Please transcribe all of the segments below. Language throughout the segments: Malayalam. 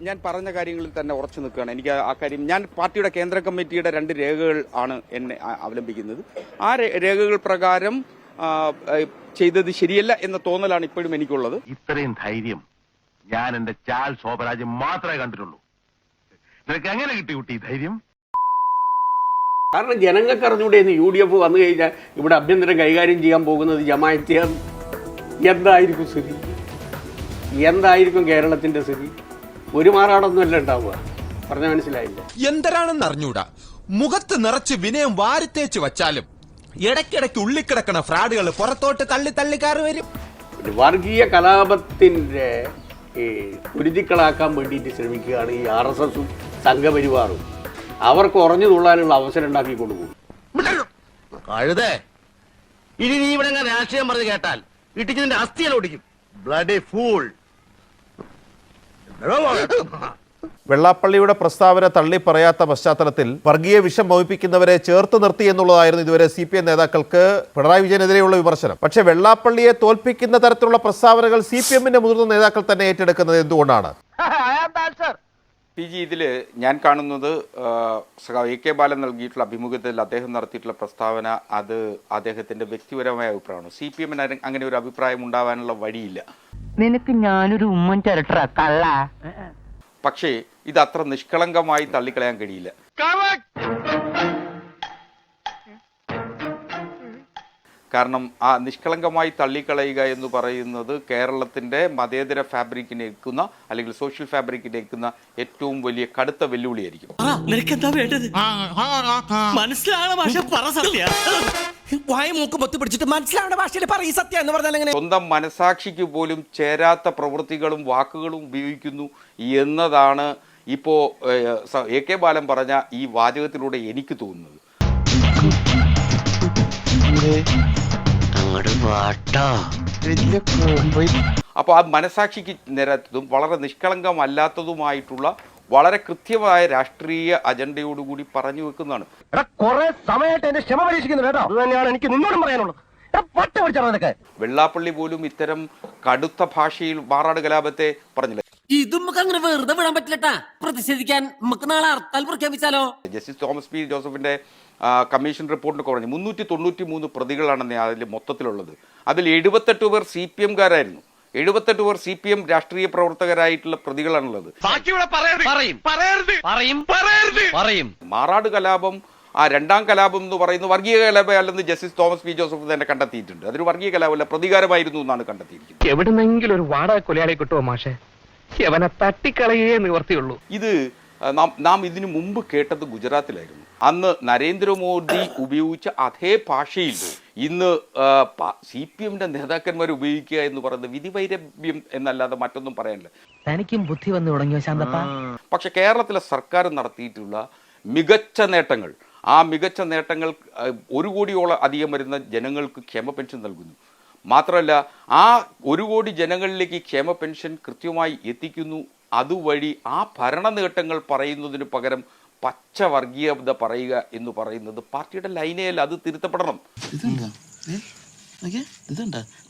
ഞാൻ പറഞ്ഞ കാര്യങ്ങളിൽ തന്നെ ഉറച്ചു നിൽക്കുകയാണ്. എനിക്ക് ആ- കാര്യം ഞാൻ പാർട്ടിയുടെ കേന്ദ്ര കമ്മിറ്റിയുടെ രണ്ട് രേഖകൾ ആണ് എന്നെ അവലംബിക്കുന്നത്. ആ രേഖകൾ പ്രകാരം ചെയ്തത് ശരിയല്ല എന്ന തോന്നലാണ് ഇപ്പോഴും എനിക്കുള്ളത്. ഇത്രയും ധൈര്യം ഞാൻ എന്റെ ചാൽ ശോഭരാജ് മാത്രമേ കണ്ടിട്ടുള്ളൂ. നിനക്ക് എങ്ങനെ കിട്ടി കുട്ടി ധൈര്യം? കാരണം ജനങ്ങൾക്ക് അറിഞ്ഞൂടെ ഇന്ന് യു ഡി എഫ് വന്നു കഴിഞ്ഞാൽ ഇവിടെ അഭ്യന്തരം കൈകാര്യം ചെയ്യാൻ പോകുന്നത് ജമായത്തിയാണ് എന്തായിരിക്കും സ്ഥിതി? എന്തായിരിക്കും കേരളത്തിന്റെ സ്ഥിതി? ഒരു മാറാടൊന്നുമല്ല ഉണ്ടാവുക. പറഞ്ഞ മനസ്സിലായില്ല? എന്തരാണെന്ന് അറിഞ്ഞൂടാ. മുഖത്ത് നിറച്ച് വിനയം വാരിത്തേച്ച് വച്ചാലും ഇടയ്ക്കിടയ്ക്ക് ഉള്ളിക്കിടക്കണ ഫ്രാഡുകൾ പുറത്തോട്ട് തള്ളി തള്ളിക്കാറ് വരും. ഒരു വർഗീയ കലാപത്തിന്റെ ഈ കുരുതിക്കളാക്കാൻ വേണ്ടിയിട്ട് ശ്രമിക്കുകയാണ് ഈ ആർ എസ് എസും സംഘപരിവാറും. അവർക്ക് ഉറഞ്ഞു തുള്ളാനുള്ള അവസരം ഉണ്ടാക്കി കൊടുക്കും കഴുതേ ഇനി നീ ഇവിടെ രാഷ്ട്രീയം പറഞ്ഞ് കേട്ടാൽ ഇട്ടിച്ചതിന്റെ അസ്ഥിയിൽ ഓടിക്കും ബ്ലഡി ഫൂൾ വെള്ളാപ്പള്ളിയുടെ പ്രസ്താവന തള്ളി പറയാത്ത പശ്ചാത്തലത്തിൽ വർഗീയ വിഷം വഹിപ്പിക്കുന്നവരെ ചേർത്ത് നിർത്തി എന്നുള്ളതായിരുന്നു ഇതുവരെ സി പി എം നേതാക്കൾക്ക് പിണറായി വിജയനെതിരെയുള്ള വിമർശനം. പക്ഷെ വെള്ളാപ്പള്ളിയെ തോൽപ്പിക്കുന്ന തരത്തിലുള്ള പ്രസ്താവനകൾ സി പി എമ്മിന്റെ മുതിർന്ന നേതാക്കൾ തന്നെ ഏറ്റെടുക്കുന്നത് എന്തുകൊണ്ടാണ്? പി ജി ഇതിൽ ഞാൻ കാണുന്നത് എ കെ ബാലൻ നൽകിയിട്ടുള്ള അഭിമുഖത്തിൽ അദ്ദേഹം നടത്തിയിട്ടുള്ള പ്രസ്താവന അത് അദ്ദേഹത്തിന്റെ വ്യക്തിപരമായ അഭിപ്രായമാണ്. സി പി എമ്മിന് അങ്ങനെ ഒരു അഭിപ്രായം ഉണ്ടാവാനുള്ള വഴിയില്ല. നിനക്ക് ഞാനൊരു ഉമ്മൻ ചിരട്ട കള്ള. പക്ഷേ ഇത് അത്ര നിഷ്കളങ്കമായി തള്ളിക്കളയാൻ കഴിയില്ല. കാരണം ആ നിഷ്കളങ്കമായി തള്ളിക്കളയുക എന്ന് പറയുന്നത് കേരളത്തിന്റെ മതേതര ഫാബ്രിക്കിനെ ഏൽക്കുന്ന അല്ലെങ്കിൽ സോഷ്യൽ ഫാബ്രിക്കിനെ ഏൽക്കുന്ന ഏറ്റവും വലിയ കടുത്ത വെല്ലുവിളിയായിരിക്കും. മനസ്സിലാണ് ഭാഷ പറ സത്യ. വായ മൂക്ക് പൊത്തി പിടിച്ചിട്ട് മനസ്സിലാവേണ്ട ഭാഷയിൽ പറയും ഈ സത്യ എന്ന് പറഞ്ഞാൽ എങ്ങനെ? സ്വന്തം മനസാക്ഷിക്ക് പോലും ചേരാത്ത പ്രവൃത്തികളും വാക്കുകളും ഉപയോഗിക്കുന്നു എന്നതാണ് ഇപ്പോ ഏഹ്, സ- എ കെ ബാലൻ പറഞ്ഞ ഈ വാചകത്തിലൂടെ എനിക്ക് തോന്നുന്നത്. അപ്പോൾ ആ മനസാക്ഷിക്ക് നിരത്തതും വളരെ നിഷ്കളങ്കമല്ലാത്തതുമായിട്ടുള്ള വളരെ കൃത്യമായ രാഷ്ട്രീയ അജണ്ടയോടുകൂടി പറഞ്ഞു വെക്കുന്നതാണ്. കുറെ സമയമായിട്ട് എന്റെ ക്ഷമ പരീക്ഷിക്കുന്നു കേട്ടോ. തന്നെയാണ് എനിക്ക് നിന്നോടും പറയാനുള്ളത്. വെള്ളാപ്പള്ളി പോലും ഇത്തരം കടുത്ത ഭാഷയിൽ മാറാട് കലാപത്തെ പറഞ്ഞില്ല. ഇതും നമുക്ക് അങ്ങനെ വെറുതെ വിടാൻ പറ്റില്ലട്ടാ. പ്രതിഷേധിക്കാൻ നമുക്ക് നാളെ ഹർത്താൽ പ്രഖ്യാപിച്ചാലോ? ജസ്റ്റിസ് തോമസ് പി ജോസഫിന്റെ കമ്മീഷൻ റിപ്പോർട്ടിൽ കുറഞ്ഞു മുന്നൂറ്റി തൊണ്ണൂറ്റി മൂന്ന് പ്രതികളാണ് അതിൽ മൊത്തത്തിലുള്ളത്. അതിൽ എഴുപത്തെട്ട് പേർ സി പി എംകാരായിരുന്നു എഴുപത്തെട്ട് പേർ സി പി എം രാഷ്ട്രീയ പ്രവർത്തകരായിട്ടുള്ള പ്രതികളാണുള്ളത്. ബാക്കിയുള്ള പറയരുത്. പറയും. പറയരുത്. പറയും. പറയരുത്. പറയും. മാറാട് കലാപം ആ രണ്ടാം കലാപം എന്ന് പറയുന്നത് വർഗീയ കലാപം അല്ലെന്ന് ജസ്റ്റിസ് തോമസ് പി ജോസഫ് തന്നെ കണ്ടെത്തിയിട്ടുണ്ട്. അതൊരു വർഗീയ കലാപമല്ല പ്രതികാരമായിരുന്നു എന്നാണ് കണ്ടെത്തിയിരിക്കുന്നത്. എവിടുന്നെങ്കിലും ഒരു വാടക കൊലയാളെ കിട്ടുമോ മാഷെ? തട്ടിക്കളയേ നിവർത്തിയുള്ളൂ. ഇത് നാം നാം ഇതിനു മുമ്പ് കേട്ടത് ഗുജറാത്തിലായിരുന്നു. അന്ന് നരേന്ദ്രമോദി ഉപയോഗിച്ച അതേ ഭാഷയിൽ ഇന്ന് സി പി എമ്മിന്റെ നേതാക്കന്മാർ ഉപയോഗിക്കുക എന്ന് പറയുന്നത് വിധിവൈരഭ്യം എന്നല്ലാതെ മറ്റൊന്നും പറയാനില്ല. തനിക്കും ബുദ്ധി വന്നു തുടങ്ങിയോ ശാന്തപ്പ? പക്ഷെ കേരളത്തിലെ സർക്കാർ നടത്തിയിട്ടുള്ള മികച്ച നേട്ടങ്ങൾ ആ മികച്ച നേട്ടങ്ങൾ ഒരു കോടിയോളം അധികം വരുന്ന ജനങ്ങൾക്ക് ക്ഷേമ പെൻഷൻ നൽകുന്നു. മാത്രമല്ല ആ ഒരു കോടി ജനങ്ങളിലേക്ക് ക്ഷേമ പെൻഷൻ കൃത്യമായി എത്തിക്കുന്നു അതുവഴി ആ ഭരണ നേട്ടങ്ങൾ പറയുന്നതിന് പകരം പച്ച വർഗീയത പറയുക എന്ന് പറയുന്നത് പാർട്ടിയുടെ ലൈനയല്ല അത് തിരുത്തപ്പെടണം.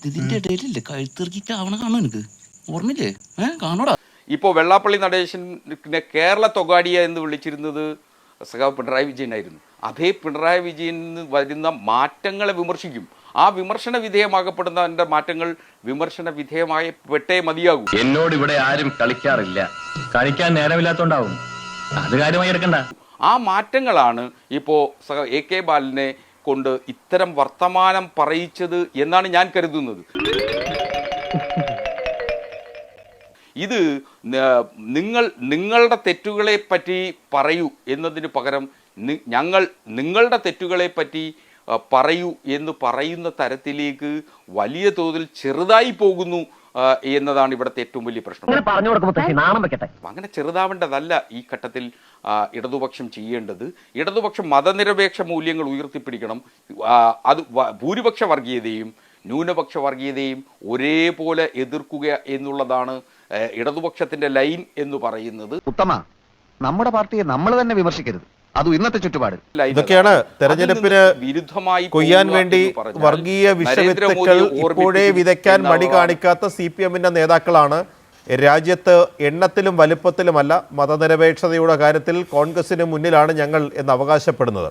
ഇതിന്റെ ഇടയിലില്ലേ? കഴുത്തിറക്കിക്കാവണ കാണോ എനിക്ക് ഓർമ്മയില്ലേ? കാണോടാ ഇപ്പോൾ വെള്ളാപ്പള്ളി നടേശനെ കേരള തൊഗാഡിയ എന്ന് വിളിച്ചിരുന്നത് സഖാവ് പിണറായി വിജയനായിരുന്നു അതേ പിണറായി വിജയൻ വരുന്ന മാറ്റങ്ങളെ വിമർശിക്കും. ആ വിമർശന വിധേയമാകപ്പെടുന്നതിന്റെ മാറ്റങ്ങൾ വിമർശന വിധേയമായ പെട്ടേ മതിയാകും. എന്നോട് ഇവിടെ ആരും കളിക്കാറില്ല. കളിക്കാൻ നേരമില്ലാത്തോണ്ടാവും. അത് കാര്യമായി എടുക്കണ്ട. ആ മാറ്റങ്ങളാണ് ഇപ്പോൾ സഖ എ കെ ബാലനെ കൊണ്ട് ഇത്തരം വർത്തമാനം പറയിച്ചത് എന്നാണ് ഞാൻ കരുതുന്നത്. ഇത് നിങ്ങൾ നിങ്ങളുടെ തെറ്റുകളെ പറ്റി പറയൂ എന്നതിന് പകരം ഞങ്ങൾ നിങ്ങളുടെ തെറ്റുകളെ പറ്റി പറയൂ എന്ന് പറയുന്ന തരത്തിലേക്ക് വലിയ തോതിൽ ചെറുതായി പോകുന്നു എന്നതാണ് ഇവിടുത്തെ ഏറ്റവും വലിയ പ്രശ്നം. പറഞ്ഞു അങ്ങനെ ചെറുതാവേണ്ടതല്ല ഈ ഘട്ടത്തിൽ ഇടതുപക്ഷം ചെയ്യേണ്ടത്. ഇടതുപക്ഷം മതനിരപേക്ഷ മൂല്യങ്ങൾ ഉയർത്തിപ്പിടിക്കണം. അത് ഭൂരിപക്ഷ വർഗീയതയും ന്യൂനപക്ഷ വർഗീയതയും ഒരേപോലെ എതിർക്കുക എന്നുള്ളതാണ് ഇടതുപക്ഷത്തിന്റെ ലൈൻ എന്ന് പറയുന്നത്. ഉത്തമ നമ്മുടെ പാർട്ടിയെ നമ്മൾ തന്നെ വിമർശിക്കരുത്. അതും ഇന്നത്തെ ചുറ്റുപാട്. ഇതൊക്കെയാണ്. തെരഞ്ഞെടുപ്പിന് വിരുദ്ധമായി കൊയ്യാൻ വേണ്ടി വർഗീയ വിഷവിത്തുക്കൾ ഇപ്പോഴേ വിതയ്ക്കാൻ മടി കാണിക്കാത്ത സി പി എമ്മിന്റെ നേതാക്കളാണ്. രാജ്യത്ത് എണ്ണത്തിലും വലിപ്പത്തിലുമല്ല മതനിരപേക്ഷതയുടെ കാര്യത്തിൽ കോൺഗ്രസിന് മുന്നിലാണ് ഞങ്ങൾ എന്ന് അവകാശപ്പെടുന്നത്.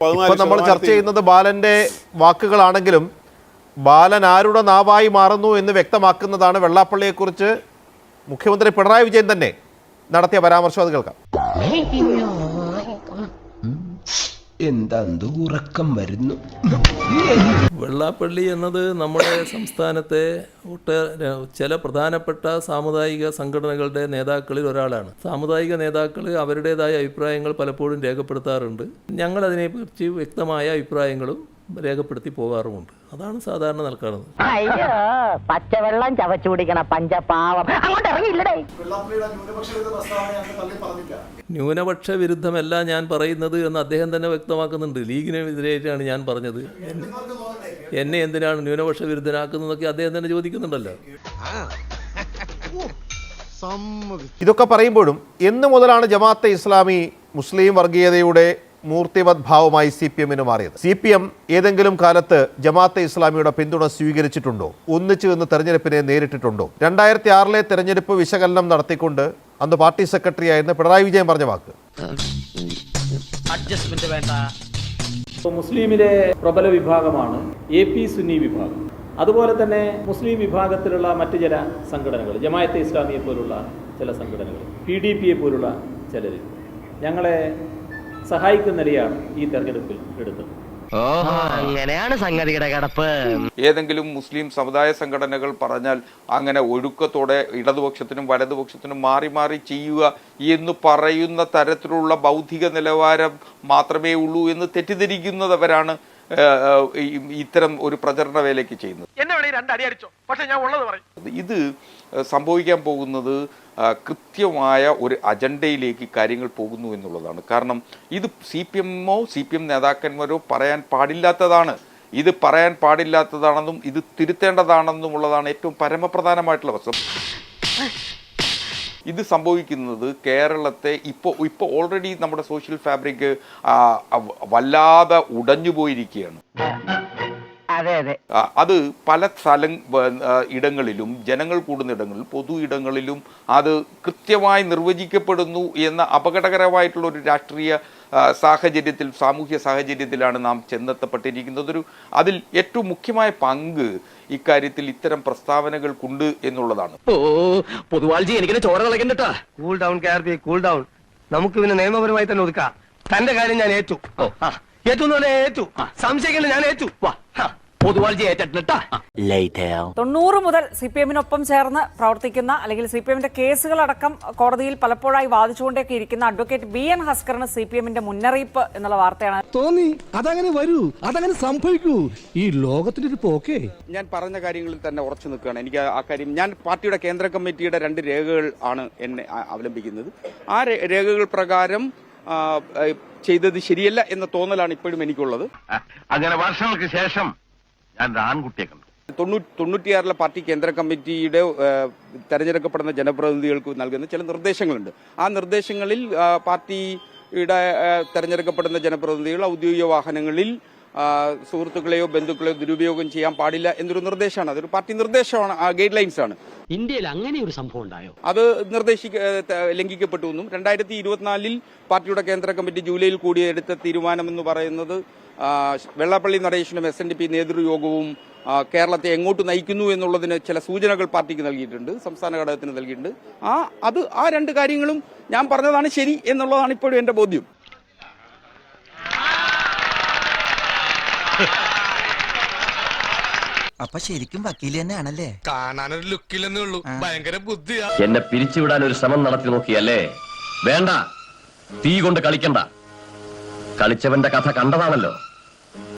ഇപ്പൊ നമ്മൾ ചർച്ച ചെയ്യുന്നത് ബാലന്റെ വാക്കുകളാണെങ്കിലും ബാലൻ ആരുടെ നാവായി മാറുന്നു എന്ന് വ്യക്തമാക്കുന്നതാണ് വെള്ളാപ്പള്ളിയെക്കുറിച്ച് മുഖ്യമന്ത്രി പിണറായി വിജയൻ തന്നെ നടത്തിയ പരാമർശം അത് കേൾക്കാം. എന്താ ഉറക്കം വരുന്നു? വെള്ളാപ്പള്ളി എന്നത് നമ്മുടെ സംസ്ഥാനത്തെ ഒട്ടേറെ ചില പ്രധാനപ്പെട്ട സാമുദായിക സംഘടനകളുടെ നേതാക്കളിൽ ഒരാളാണ്. സാമുദായിക നേതാക്കൾ അവരുടേതായ അഭിപ്രായങ്ങൾ പലപ്പോഴും രേഖപ്പെടുത്താറുണ്ട്. ഞങ്ങൾ അതിനെക്കുറിച്ച് വ്യക്തമായ അഭിപ്രായങ്ങളും രേഖപ്പെടുത്തി പോകാറുമുണ്ട്. അതാണ് സാധാരണ നൽകാറുള്ളത് അയ്യോ പച്ചവെള്ളം ചവച്ചു കുടിക്കണ പഞ്ചപാവം. അങ്ങോട്ട് ഇറങ്ങിയില്ലടേ. ന്യൂനപക്ഷ വിരുദ്ധമല്ല ഞാൻ പറയുന്നത് എന്ന് അദ്ദേഹം തന്നെ വ്യക്തമാക്കുന്നുണ്ട്. ലീഗിനെതിരായിട്ടാണ് ഞാൻ പറഞ്ഞത്. എന്നെ എന്തിനാണ് ന്യൂനപക്ഷ വിരുദ്ധനാക്കുന്നതൊക്കെ അദ്ദേഹം തന്നെ ചോദിക്കുന്നുണ്ടല്ലോ. ഇതൊക്കെ പറയുമ്പോഴും എന്ന് മുതലാണ് ജമാഅത്തെ ഇസ്ലാമി മുസ്ലിം വർഗീയതയുടെ മൂർത്തിമത് ഭാവമായി സി പി എമ്മിന് മാറിയത്. സി പി എം ഏതെങ്കിലും കാലത്ത് ജമാഅത്തെ ഇസ്ലാമിയുടെ പിന്തുണ സ്വീകരിച്ചിട്ടുണ്ടോ? ഒന്നിച്ചു നിന്ന് തെരഞ്ഞെടുപ്പിനെ നേരിട്ടിട്ടുണ്ടോ? രണ്ടായിരത്തി ആറിലെ തെരഞ്ഞെടുപ്പ് വിശകലനം നടത്തിക്കൊണ്ട് അന്ന് പാർട്ടി സെക്രട്ടറി ആയിരുന്ന പിണറായി വിജയൻ പറഞ്ഞ വാക്ക്. മുസ്ലിമിലെ പ്രബല വിഭാഗമാണ് എ പി സുന്നി വിഭാഗം. അതുപോലെ തന്നെ മുസ്ലിം വിഭാഗത്തിലുള്ള മറ്റ് ചില സംഘടനകൾ ജമായത്തെ ഇസ്ലാമിയെ പോലുള്ള ചില സംഘടനകൾ പി ഡി പിയെ പോലുള്ള ചിലർ ഞങ്ങളെ സഹായിക്കുന്ന നിലയാണ് ഈ തെരഞ്ഞെടുപ്പിൽ എടുത്തത്. അങ്ങനെയാണ് സംഗതിയുടെ കിടപ്പ്. ഏതെങ്കിലും മുസ്ലിം സമുദായ സംഘടനകൾ പറഞ്ഞാൽ അങ്ങനെ ഒഴുക്കത്തോടെ ഇടതുപക്ഷത്തിനും വലതുപക്ഷത്തിനും മാറി മാറി ചെയ്യുക എന്ന് പറയുന്ന തരത്തിലുള്ള ബൗദ്ധിക നിലവാരം മാത്രമേ ഉള്ളൂ എന്ന് ഈ- ഇത്തരം ഒരു പ്രചരണ വേലയ്ക്ക് ചെയ്യുന്നത് ഇത് സംഭവിക്കാൻ പോകുന്നത് കൃത്യമായ ഒരു അജണ്ടയിലേക്ക് കാര്യങ്ങൾ പോകുന്നു എന്നുള്ളതാണ്. കാരണം ഇത് സി പി എമ്മോ സി പി എം നേതാക്കന്മാരോ പറയാൻ പാടില്ലാത്തതാണ്. ഇത് പറയാൻ പാടില്ലാത്തതാണെന്നും ഇത് തിരുത്തേണ്ടതാണെന്നുമുള്ളതാണ് ഏറ്റവും പരമപ്രധാനമായിട്ടുള്ള വസ്തു ഇത് സംഭവിക്കുന്നത് കേരളത്തെ ഇപ്പോൾ ഇപ്പോൾ ഓൾറെഡി നമ്മുടെ സോഷ്യൽ ഫാബ്രിക് വല്ലാതെ ഉടഞ്ഞു പോയിരിക്കുകയാണ് അതെ അതെ. അത് പല സ്ഥല ഇടങ്ങളിലും ജനങ്ങൾ കൂടുന്ന ഇടങ്ങളിൽ പൊതു ഇടങ്ങളിലും അത് കൃത്യമായി നിർവചിക്കപ്പെടുന്നു എന്ന അപകടകരമായിട്ടുള്ള ഒരു രാഷ്ട്രീയ സാഹചര്യത്തിൽ സാമൂഹ്യ സാഹചര്യത്തിലാണ് നാം ചെന്നെത്തപ്പെട്ടിരിക്കുന്നത്. ഒരു അതിൽ ഏറ്റവും മുഖ്യമായ പങ്ക് ഇക്കാര്യത്തിൽ ഇത്തരം പ്രസ്താവനകൾക്കുണ്ട് എന്നുള്ളതാണ്. പൊതുവാൾജി എനിക്കിനെ ചോര കൂൾ ഡൗൺ കൂൾ ഡൗൺ നമുക്ക് പിന്നെ നിയമപരമായി തന്നെ ഒതുക്കാം. തന്റെ കാര്യം ഞാൻ ഏറ്റു. ഏറ്റു എന്ന് പറഞ്ഞാൽ ഏറ്റു. സംശയിക്കണ്ട ഞാൻ ഏറ്റു. വാ. പൊതുവാൾജി ഏറ്റിട്ടാ തൊണ്ണൂറ് മുതൽ സി പി എമ്മിനൊപ്പം ചേർന്ന് പ്രവർത്തിക്കുന്ന അല്ലെങ്കിൽ സി പി എമ്മിന്റെ കേസുകളടക്കം കോടതിയിൽ പലപ്പോഴായി വാദിച്ചുകൊണ്ടൊക്കെ ഇരിക്കുന്ന അഡ്വക്കേറ്റ് ബി എൻ ഹസ്കറിന് സി പി എമ്മിന്റെ മുന്നറിയിപ്പ് എന്നുള്ള വാർത്തയാണ്. തോന്നി. അതങ്ങനെ വരൂ. അതങ്ങനെ സംഭവിക്കൂ. ഈ ലോകത്തിന്റെ ഒരു പോക്കേ. ഞാൻ പറഞ്ഞ കാര്യങ്ങളിൽ തന്നെ ഉറച്ചു നിൽക്കുകയാണ്. എനിക്ക് ആ കാര്യം ഞാൻ പാർട്ടിയുടെ കേന്ദ്ര കമ്മിറ്റിയുടെ രണ്ട് രേഖകൾ ആണ് എന്നെ ആ- അവലംബിക്കുന്നത്. ആ രേ- രേഖകൾ പ്രകാരം ആ, ചെയ്തത് ശരിയല്ല എന്ന തോന്നലാണ് ഇപ്പോഴും എനിക്കുള്ളത്. അങ്ങനെ വർഷങ്ങൾക്ക് ശേഷം ഞാൻ ആൺകുട്ടിയെ കണ്ടു. തൊണ്ണൂറ്റി തൊണ്ണൂറ്റിയാറിലെ പാർട്ടി കേന്ദ്ര കമ്മിറ്റിയുടെ തെരഞ്ഞെടുക്കപ്പെടുന്ന ജനപ്രതിനിധികൾക്ക് നൽകുന്ന ചില നിർദ്ദേശങ്ങളുണ്ട്. ആ നിർദ്ദേശങ്ങളിൽ പാർട്ടിയുടെ തെരഞ്ഞെടുക്കപ്പെടുന്ന ജനപ്രതിനിധികൾ ഔദ്യോഗിക വാഹനങ്ങളിൽ സുഹൃത്തുക്കളെയോ ബന്ധുക്കളെയോ ദുരുപയോഗം ചെയ്യാൻ പാടില്ല എന്നൊരു നിർദ്ദേശമാണ്. അതൊരു പാർട്ടി നിർദ്ദേശമാണ് ഗൈഡ് ലൈൻസ് ആണ് ഇന്ത്യയിൽ അങ്ങനെ ഒരു സംഭവം ഉണ്ടായോ? അത് നിർദ്ദേശിക്ക ലംഘിക്കപ്പെട്ടു എന്നും രണ്ടായിരത്തി ഇരുപത്തിനാലിൽ പാർട്ടിയുടെ കേന്ദ്ര കമ്മിറ്റി ജൂലൈയിൽ കൂടി എടുത്ത തീരുമാനമെന്ന് പറയുന്നത് വെള്ളാപ്പള്ളി നടേശനും എസ് എൻ ഡി പി നേതൃയോഗവും കേരളത്തെ എങ്ങോട്ട് നയിക്കുന്നു എന്നുള്ളതിന് ചില സൂചനകൾ പാർട്ടിക്ക് നൽകിയിട്ടുണ്ട് സംസ്ഥാന ഘടകത്തിന് നൽകിയിട്ടുണ്ട്. ആ അത് ആ രണ്ട് കാര്യങ്ങളും ഞാൻ പറഞ്ഞതാണ് ശരി എന്നുള്ളതാണ് ഇപ്പോഴും എന്റെ ബോധ്യം. അപ്പൊ ശരിക്കും വക്കീൽ തന്നെയാണല്ലേ? കാണാനൊരു ലുക്കില്ലെന്നേ ഉള്ളൂ. ഭയങ്കര ബുദ്ധിയാ. എന്നെ പിരിച്ചുവിടാൻ ഒരു ശ്രമം നടത്തി നോക്കിയല്ലേ? വേണ്ട. തീ കൊണ്ട് കളിക്കണ്ട. കളിച്ചവന്റെ കഥ കണ്ടതാണല്ലോ.